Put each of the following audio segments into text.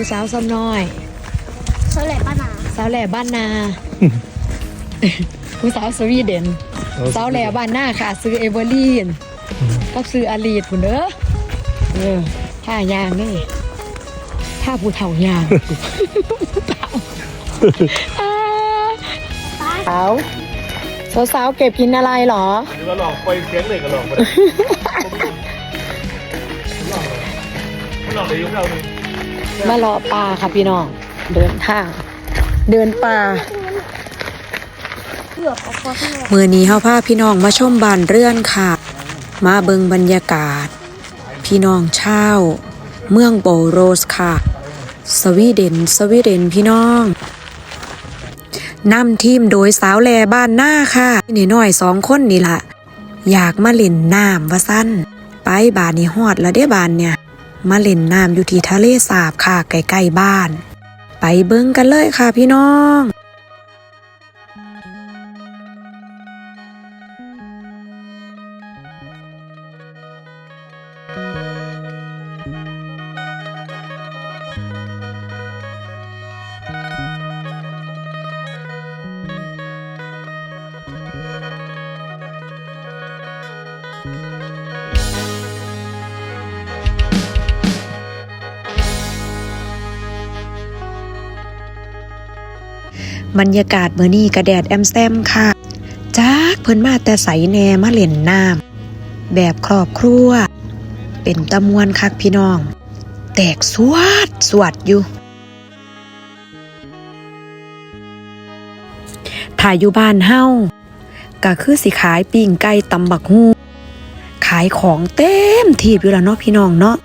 ผู้สาวซ้ำน้อยเท่าไหร่ป้านาสาวแหล่บ้านนา ผู้สาวสวีเดนสาวแหล่บ้านนาค่ะ ซื้อเอเวอร์ลีนก็ซื้ออาลีดพุ่นเด้อเออท่ายางนี่ท่าผู้เฒ่ายางอ่าสาวสาวๆเก็บกินอะไรเหรอหรือว่าหลอกไปเสียงเลยก็หลอกไปหลอกเลยยุ่งเราเลย มารอป่าค่ะพี่น้อง เดินทาง เดินป่าเกือบเอาคอที่มือนี้เฮาพาพี่น้องมาชมบ้านเรือนค่ะ มาเบิงบรรยากาศ พี่น้องชาวเมืองโบโรสค่ะ สวีเดน สวีเดนพี่น้องนำทีมโดยสาวแลบ้านหน้าค่ะนี่น้อยสองคนนี่ละอยากมาเล่นน้ำว่าสั้นไปบานนี้ฮอดแล้วเด้บานเนี่ย มาเล่นน้ำอยู่ที่ทะเลสาบค่ะใกล้ๆบ้าน ไปเบิ่งกันเลยค่ะพี่น้อง บรรยากาศเมื่อนี้กระแดดแอมแซมค่ะจากเพิ่นมาแต่ใสแหนมาเล่นน้ำแบบครอบครัว เป็นตะมวนคักพี่น้อง แตกสวดสวดอยู่ถ่ายอยู่บ้านเฮาก็คือสิขายปิ้งไก่ตำบักฮูขายของเต็มทีบอยู่แล้วเนาะพี่น้องเนาะ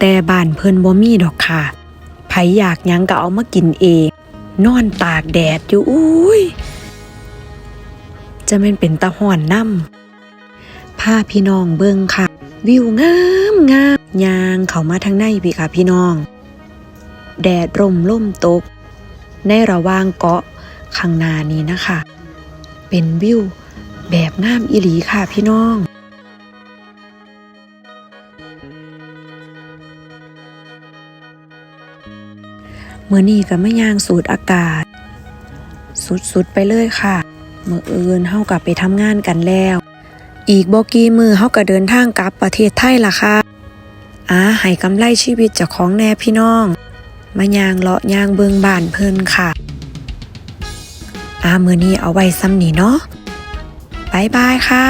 แต่บ้านเพิ่นบ่มีดอกค่ะไผอยากยังก็เอามากินเอง นอนตากแดดอยู่อุ้ยจะแม่นเป็นตะห่อนน้ำพาพี่น้องเบิ่งค่ะ วิวงามงามยางเขามาทางในพี่ค่ะพี่น้อง แดดร่มล่มตก ในระหว่างเกาะข้างนานี้นะคะ เป็นวิวแบบงามอิหลีค่ะพี่น้อง มื่อนี้ก็ไม่ย่างสูดอากาศ สุดๆไปเลยค่ะเมื่ออื่นเฮากลับไปทำงานกันแล้ว อีกบกีมือเฮาก็เดินทางกลับประเทศไทยล่ะค่ะอาให้กำไรชีวิตจากของแน่พี่น้อง มาย่างเลาะย่างเบิงบ้านเพิ่นค่ะ อามือนี้เอาไว้ซ้ำนี่เนาะบายบายค่ะ